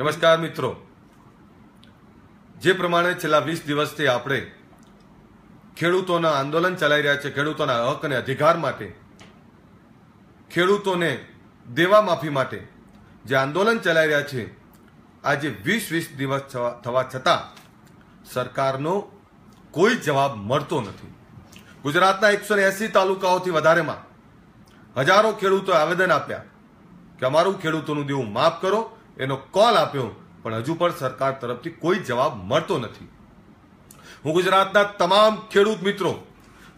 નમસ્કાર મિત્રો. જે પ્રમાણે છેલ્લા વીસ દિવસથી આપણે ખેડૂતોના આંદોલન ચલાવી રહ્યા છે, ખેડૂતોના હક અને અધિકાર માટે, ખેડૂતોને દેવા માફી માટે જે આંદોલન ચલાવી રહ્યા છે, આજે વીસ વીસ દિવસ થવા છતાં સરકારનો કોઈ જવાબ મળતો નથી. ગુજરાતના એકસો એસી તાલુકાઓથી વધારેમાં હજારો ખેડૂતોએ આવેદન આપ્યા કે અમારું ખેડૂતોનું દેવું માફ કરો એનો કોલ આપ્યો, પણ હજુ પણ સરકાર તરફથી કોઈ જવાબ મળતો નથી. હું ગુજરાતના તમામ ખેડૂત મિત્રો,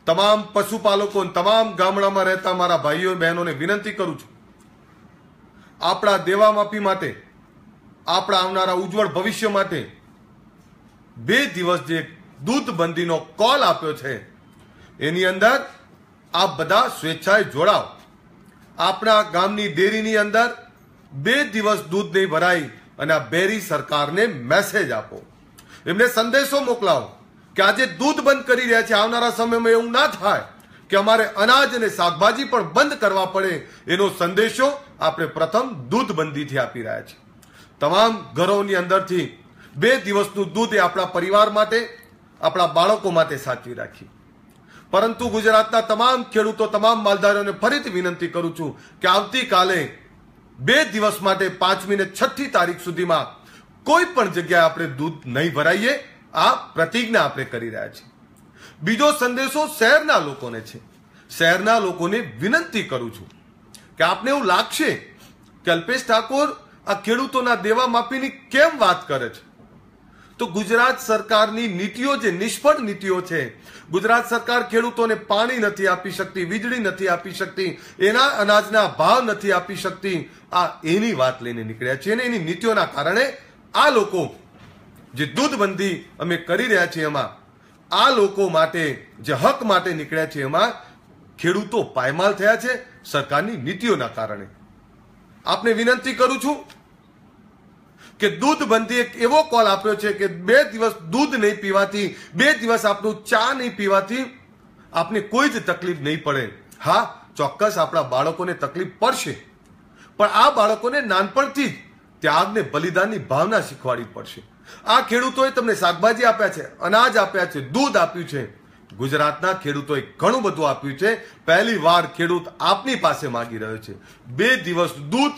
તમામ પશુપાલકો તમામ ગામડામાં રહેતા મારા ભાઈઓ, બહેનોને વિનંતી કરું છું. આપણા દેવા માફી માટે, આપણા આવનારા ઉજ્જવળ ભવિષ્ય માટે બે દિવસ જે દૂધ બંધીનો કોલ આપ્યો છે, એની અંદર આપ બધા સ્વેચ્છાએ જોડાઓ. આપણા ગામની ડેરીની અંદર બે દિવસ દૂધ નહીં ભરાય અને આ બેરી સરકારને મેસેજ આપો. એમને સંદેશો મોકલાવો કે આજે દૂધ બંધ કરી રહ્યા છે. આવનારા સમયમાં એવું ના થાય કે અમારે અનાજ અને શાકભાજી પણ બંધ કરવા પડે. એનો સંદેશો આપણે પ્રથમ દૂધ બંધીથી આપી રહ્યા છે. તમામ ઘરોની અંદરથી બે દિવસનું દૂધ એ આપણા પરિવાર માટે, આપણા બાળકો માટે સાચવી રાખી. પરંતુ ગુજરાતના તમામ ખેડૂતો, તમામ માલધારીઓને ફરીથી વિનંતી કરું છું કે આવતીકાલે બે દિવસ માટે પાંચમી ને છઠ્ઠી તારીખ સુધીમાં કોઈ પણ જગ્યાએ આપણે દૂધ નહીં ભરાઈએ, આ પ્રતિજ્ઞા આપણે કરી રહ્યા છીએ. બીજો સંદેશો શહેરના લોકોને છે. શહેરના લોકોને વિનંતી કરું છું કે આપને એવું લાગશે કે અલ્પેશ ઠાકોર આ ખેડૂતોના દેવા માફીની કેમ વાત કરે છે? તો ગુજરાત સરકારની નીતિઓ જે નિષ્ફળ નીતિઓ છે, ગુજરાત સરકાર ખેડૂતોને પાણી નથી આપી શકતી, વીજળી નથી આપી શકતી, એના અનાજના ભાવ નથી આપી શકતી, આ એની વાત લઈને નીકળ્યા છે અને એની નીતિઓના કારણે આ લોકો જે દૂધબંધી અમે કરી રહ્યા છીએ એમાં, આ લોકો માટે જે હક માટે નીકળ્યા છે એમાં ખેડૂતો પાયમાલ થયા છે સરકારની નીતિઓના કારણે. આપને વિનંતી કરું છું કે દૂધ બંધી એક એવો કોલ આપ્યો છે કે બે દિવસ દૂધ નહીં પીવાથી, બે દિવસ આપનું ચા નહીં પીવાથી આપને કોઈ જ તકલીફ નહીં પડે. હા, ચોક્કસ આપણા બાળકોને તકલીફ પડશે. પણ આ બાળકોને નાનપણથી જ ત્યાગને, બલિદાનની ભાવના શીખવાડવી પડશે. આ ખેડૂતોએ તમને શાકભાજી આપ્યા છે, અનાજ આપ્યા છે, દૂધ આપ્યું છે. ગુજરાતના ખેડૂતોએ ઘણું બધું આપ્યું છે. પહેલી વાર ખેડૂત આપની પાસે માંગી રહ્યો છે. બે દિવસ દૂધ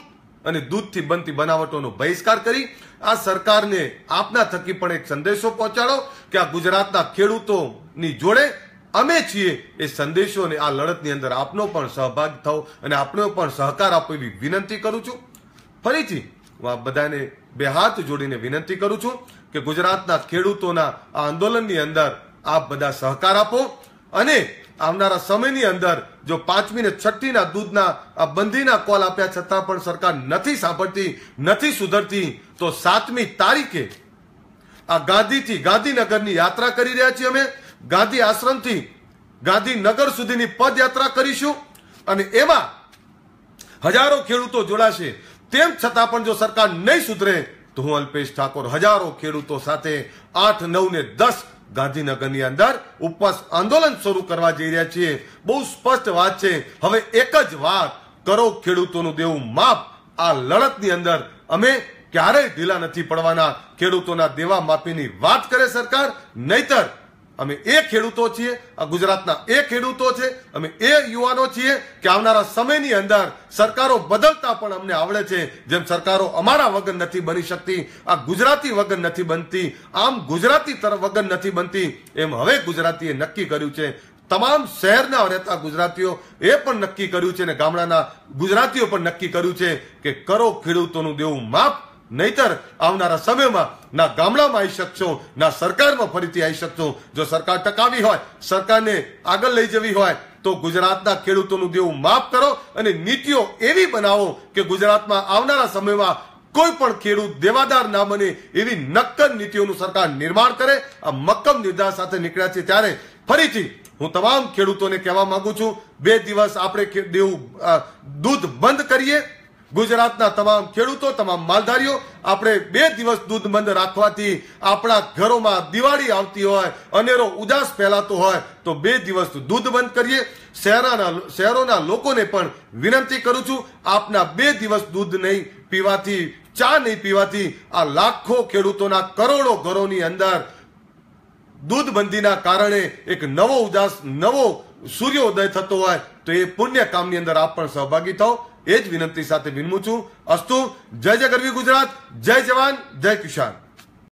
અને દૂધથી બનતી બનાવટોનો બહિષ્કાર કરી આ સરકારને આપના થકી પણ એક સંદેશો પહોંચાડો કે આ ગુજરાતના ખેડૂતોની જોડે અમે છીએ એ સંદેશો અને આ લડતની અંદર આપનો પણ સહભાગ થવો અને આપનો પણ સહકાર આપો એવી વિનંતી કરું છું. ફરીથી હું આ બધાને બે હાથ જોડીને વિનંતી કરું છું કે ગુજરાતના ખેડૂતોના આ આંદોલનની અંદર આપ બધા સહકાર આપો અને આવનારા સમયની અંદર જો પાંચમી ને છઠ્ઠીના દૂધના, આ બંધીના કોલ આપ્યા છતાં પણ સરકાર નથી સાંભળતી, નથી સુધરતી, તો સાતમી તારીખે આ ગાંધીથી ગાંધીનગરની યાત્રા કરી રહ્યા છીએ અમે. ગાંધી આશ્રમથી ગાંધીનગર સુધીની પદયાત્રા કરીશું અને એમાં હજારો ખેડૂતો જોડાશે. તેમ છતાં પણ જો સરકાર નહીં સુધરે, તો હું અલ્પેશ ઠાકોર, હજારો ખેડૂતો સાથે આઠ, નવ ને દસ ગાંધીનગરની અંદર ઉપવાસ આંદોલન શરૂ કરવા જઈ રહ્યા છીએ. બહુ સ્પષ્ટ વાત છે. હવે એક જ વાત કરો ખેડૂતોનું દેવું માફ. આ લડતની અંદર અમે ક્યારેય ઢીલા નથી પડવાના. ખેડૂતોના દેવા માફીની વાત કરે સરકાર, નહીતર અમે એ ખેડૂતો છીએ, આ ગુજરાતના એ ખેડૂતો છે, અમે એ યુવાનો છીએ કે આવનારા સમયની અંદર સરકારો બદલતા પણ અમને આવડે છે, જેમ સરકારો અમારા વગર નથી બની શકતી, આ ગુજરાતી વગર નથી બનતી, આમ ગુજરાતી તરફ વગર નથી બનતી, એમ હવે ગુજરાતીએ નક્કી કર્યું છે. તમામ શહેરના રહેતા ગુજરાતીઓ એ પણ નક્કી કર્યું છે અને ગામડાના ગુજરાતીઓ પણ નક્કી કર્યું છે કે કરો ખેડૂતોનું દેવું માફ નહીતર આવનારા સમયમાં ના ગામડામાં આવી શકશો, ના સરકારમાં ફરીથી આવી શકશો. જો સરકાર ટકાવી હોય, સરકારને આગળ લઈ જવી હોય, તો ગુજરાતના ખેડૂતોનું દેવું માફ કરો અને નીતિઓ એવી બનાવો કે ગુજરાતમાં આવનારા સમયમાં કોઈ પણ ખેડૂત દેવાદાર ના બને એવી નક્કર નીતિઓનું સરકાર નિર્માણ કરે. આ મક્કમ નિર્ધાર સાથે નીકળ્યા છે ત્યારે ફરીથી હું તમામ ખેડૂતોને કહેવા માંગુ છું, બે દિવસ આપણે દેવું દૂધ બંધ કરીએ. ગુજરાતના તમામ ખેડૂતો, તમામ માલધારીઓ આપણે બે દિવસ દૂધ બંધ રાખવાથી આપણા ઘરોમાં દિવાળી આવતી હોય, અનેરો ઉદાસ ફેલાતો હોય, તો બે દિવસ દૂધ બંધ કરીએ. શહેરાના, શહેરોના લોકોને પણ વિનંતી કરું છું, આપના બે દિવસ દૂધ નહીં પીવાથી, ચા નહીં પીવાથી આ લાખો ખેડૂતોના કરોડો ઘરોની અંદર દૂધબંધીના કારણે એક નવો ઉદાસ, નવો સૂર્યોદય થતો હોય તો એ પુણ્ય કામની અંદર આપ પણ સહભાગી થાઓ. એ જ વિનંતી સાથે વિનમું છું. અસ્તુ, જય જય ગરવી ગુજરાત, જય જવાન, જય કિસાન.